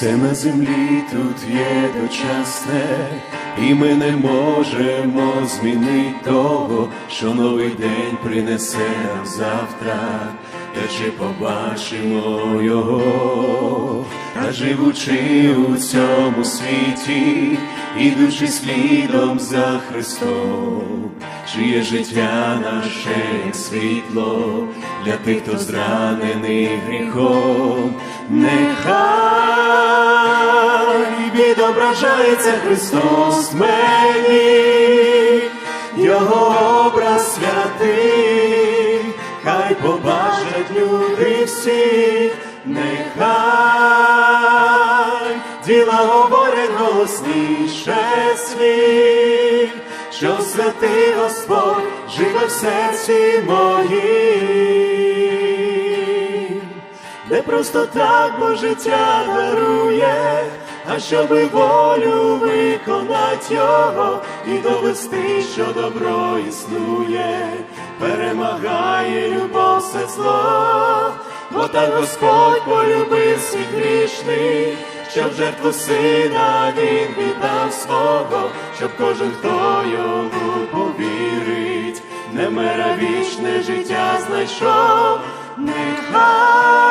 Все на землі тут є дочасне, і ми не можемо змінити того, що новий день принесе нам завтра, та чи побачимо його, та живучи у цьому світі, ідучи слідом за Христом, чиє життя наше як світло для тих, хто зранений гріхом, нехай відображається Христос мені, Його образ святий, хай побачать люди всі, нехай діла говорять голосніше світ, що святий Господь живе в серці моїм. Не просто так бо життя дарує, а щоби волю виконать його і довести, що добро існує, перемагає любов все зло, бо так Господь полюбив світ грішний, що в жертву сина він віддав свого, щоб кожен, хто йому повірить, не вічне життя знайшов, нехай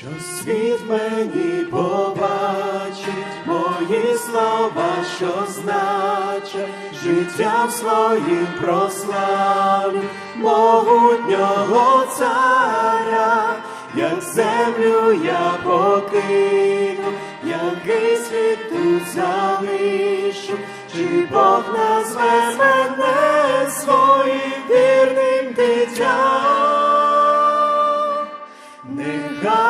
Що світ мені побачить, мої слова, що значать, життям своїм прославлю могутнього царя, як землю я покину, який світ тут залишу, чи Бог назве мене своїм вірним дитям. Нехай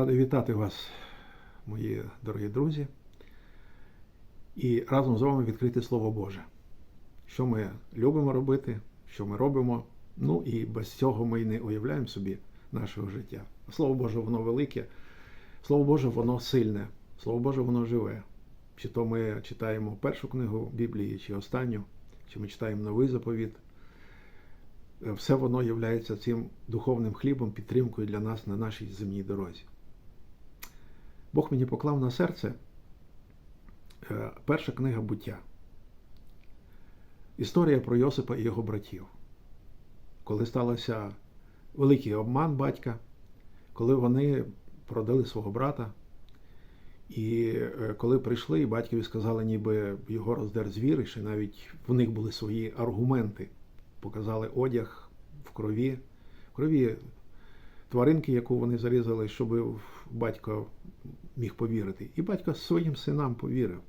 Радий вітати вас, мої дорогі друзі, і разом з вами відкрити Слово Боже. Що ми любимо робити, що ми робимо. Ну і без цього ми й не уявляємо собі нашого життя. Слово Боже, воно велике, Слово Боже, воно сильне, Слово Боже, воно живе. Чи то ми читаємо першу книгу Біблії, чи останню, чи ми читаємо новий заповіт. Все воно є цим духовним хлібом, підтримкою для нас на нашій земній дорозі. Бог мені поклав на серце е, перша книга буття. Історія про Йосипа і його братів. Коли стався великий обман батька, коли вони продали свого брата, і е, коли прийшли, і батькові сказали, ніби його роздер звір, і навіть в них були свої аргументи. Показали одяг в крові, в крові тваринки, яку вони зарізали, щоб батько міг повірити. І батько своїм синам повірив.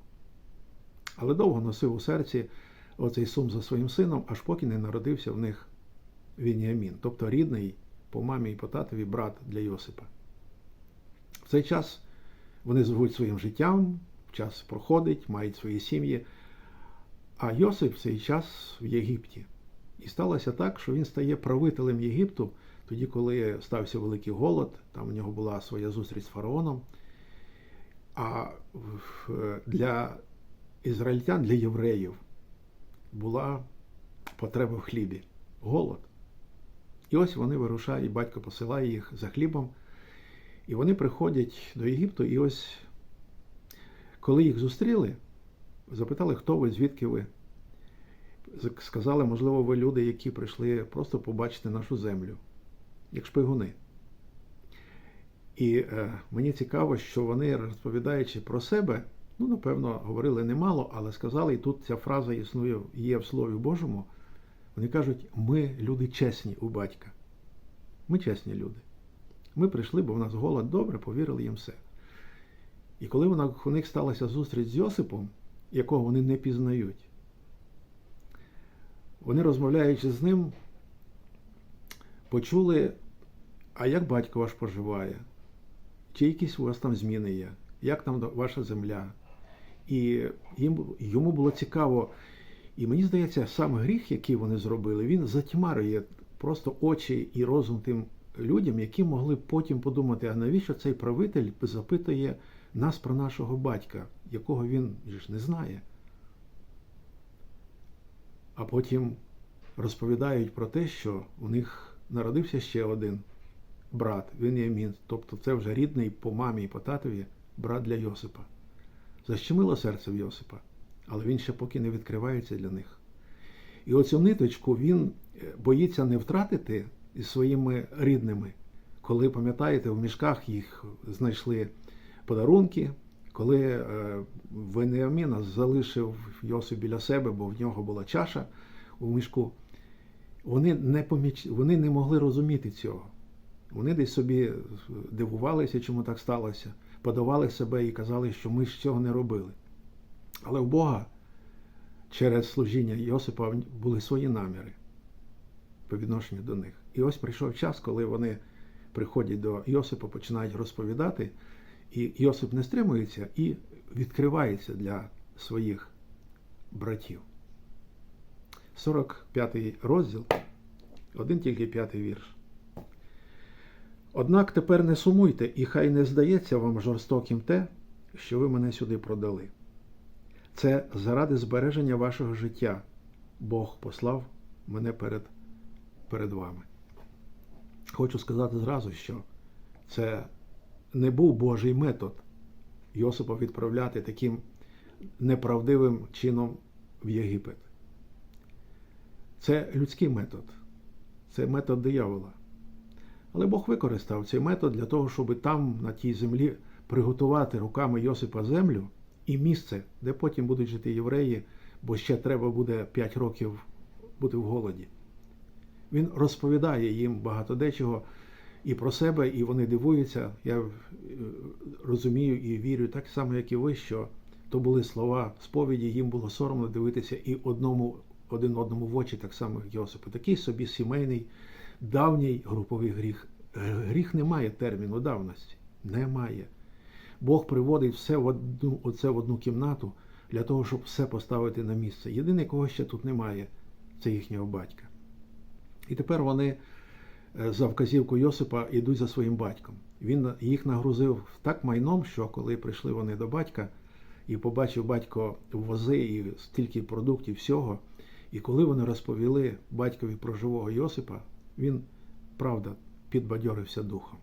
Але довго носив у серці оцей сум за своїм сином, аж поки не народився в них Вініамін, тобто рідний по мамі і по татові брат для Йосипа. В цей час вони живуть своїм життям, час проходить, мають свої сім'ї. А Йосип в цей час в Єгипті. І сталося так, що він стає правителем Єгипту, тоді, коли стався великий голод, там у нього була своя зустріч з фараоном. А для ізраїльтян, для євреїв була потреба в хлібі, голод. І ось вони вирушають, батько посилає їх за хлібом. І вони приходять до Єгипту, і ось коли їх зустріли, запитали, хто ви, звідки ви. Сказали, можливо, ви люди, які прийшли просто побачити нашу землю, як шпигуни. І е, мені цікаво, що вони, розповідаючи про себе, ну, напевно, говорили немало, але сказали, і тут ця фраза існує, є в Слові Божому. Вони кажуть, ми люди чесні у батька. Ми чесні люди. Ми прийшли, бо в нас голод добре, повірили їм все. І коли вона, у них сталася зустріч з Йосипом, якого вони не пізнають, вони, розмовляючи з ним, почули, а як батько ваш поживає? Чи якісь у вас там зміни є? Як там ваша земля? І їм, йому було цікаво. І мені здається, сам гріх, який вони зробили, він затьмарює просто очі і розум тим людям, які могли потім подумати, а навіщо цей правитель запитує нас про нашого батька, якого він ж не знає. А потім розповідають про те, що у них народився ще один брат, Веніамін, тобто це вже рідний по мамі і по татові брат для Йосипа. Защемило серце в Йосипа, але він ще поки не відкривається для них. І оцю ниточку він е, боїться не втратити із своїми рідними, коли, пам'ятаєте, в мішках їх знайшли подарунки, коли е, Веніаміна залишив Йосип біля себе, бо в нього була чаша у мішку, вони не, поміч... вони не могли розуміти цього. Вони десь собі дивувалися, чому так сталося, подавали себе і казали, що ми ж цього не робили. Але в Бога через служіння Йосипа були свої наміри по відношенню до них. І ось прийшов час, коли вони приходять до Йосипа, починають розповідати, і Йосип не стримується і відкривається для своїх братів. 45 розділ, один тільки п'ятий вірш. Однак тепер не сумуйте, і хай не здається вам жорстоким те, що ви мене сюди продали. Це заради збереження вашого життя Бог послав мене перед, перед вами. Хочу сказати зразу, що це не був Божий метод Йосипа відправляти таким неправдивим чином в Єгипет. Це людський метод, це метод диявола. Але Бог використав цей метод для того, щоб там, на тій землі, приготувати руками Йосипа землю і місце, де потім будуть жити євреї, бо ще треба буде 5 років бути в голоді. Він розповідає їм багато дечого і про себе, і вони дивуються. Я е, розумію і вірю, так само, як і ви, що то були слова сповіді, їм було соромно дивитися і одному, один одному в очі, так само, як Йосипу. Такий собі сімейний, давній груповий гріх. Гріх не має терміну давності. Немає. Бог приводить все в одну, оце в одну кімнату для того, щоб все поставити на місце. Єдине, кого ще тут немає, це їхнього батька. І тепер вони е, за вказівку Йосипа йдуть за своїм батьком. Він їх нагрузив так майном, що коли прийшли вони до батька і побачив батько вози і стільки продуктів всього, і коли вони розповіли батькові про живого Йосипа, він, правда, підбадьорився духом.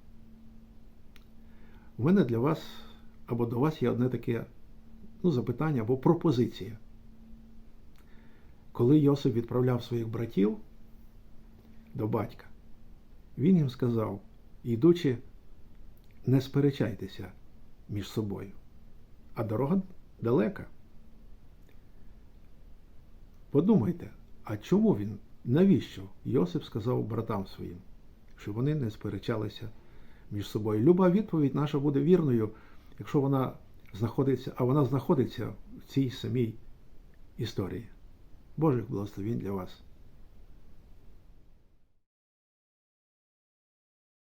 У мене для вас або до вас є одне таке ну, запитання або пропозиція. Коли Йосип відправляв своїх братів до батька, він їм сказав, йдучи, не сперечайтеся між собою, а дорога далека. Подумайте, а чому він, навіщо Йосип сказав братам своїм, щоб вони не сперечалися між собою? Люба відповідь наша буде вірною, якщо вона знаходиться, а вона знаходиться в цій самій історії. Божих благословень для вас.